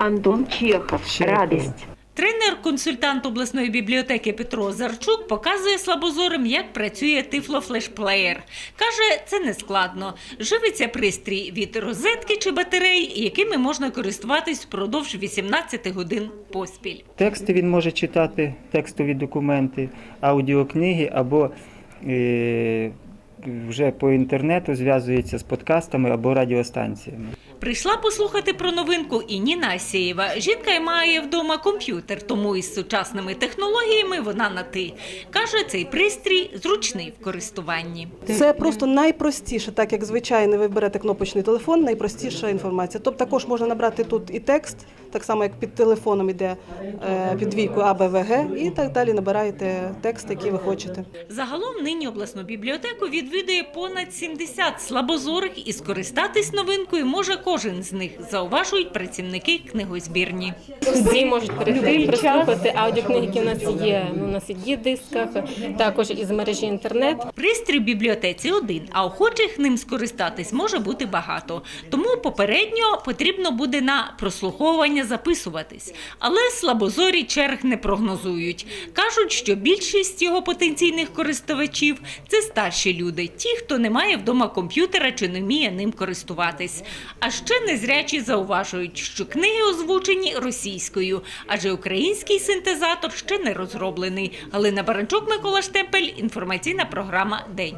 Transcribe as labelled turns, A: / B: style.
A: Антон Чехов.
B: Чехов.
A: Радость.
C: Тренер-консультант обласної бібліотеки Петро Зарчук показує слабозорим, як працює тифлофлешплеєр. Каже, це не складно. Живиться пристрій від розетки чи батарей, якими можна користуватись впродовж 18 годин поспіль.
B: Тексти він може читати, текстові документи, аудіокниги або е, вже по інтернету зв'язується з подкастами або радіостанціями.
C: Прийшла послухати про новинку і Ніна Асєєва. Жінка має вдома комп'ютер, тому із сучасними технологіями вона на ти. Каже, цей пристрій зручний в користуванні.
D: Це просто найпростіше, так як звичайно ви берете кнопочний телефон, найпростіша інформація. Тобто також можна набрати тут і текст, так само як під телефоном іде е, під двійкою АБВГ, і так далі набираєте текст, який ви хочете.
C: Загалом нині обласну бібліотеку відвідує понад 70 слабозорих і скористатись новинкою може кожен з них, зауважують працівники книгозбірні.
E: Всі можуть перейти, прослухати аудіокниги, які у нас є. Ну, У нас є дисках, також із мережі інтернет.
C: Пристрій в бібліотеці один, а охочих ним скористатись може бути багато. Тому попередньо потрібно буде на прослуховування записуватись. Але слабозорі черг не прогнозують. Кажуть, що більшість його потенційних користувачів це старші люди, ті, хто не має вдома комп'ютера чи не вміє ним користуватись. А ще незрячі зауважують, що книги озвучені російською, адже український синтезатор ще не розроблений. Галина Баранчук, Микола Штепель, інформаційна програма День.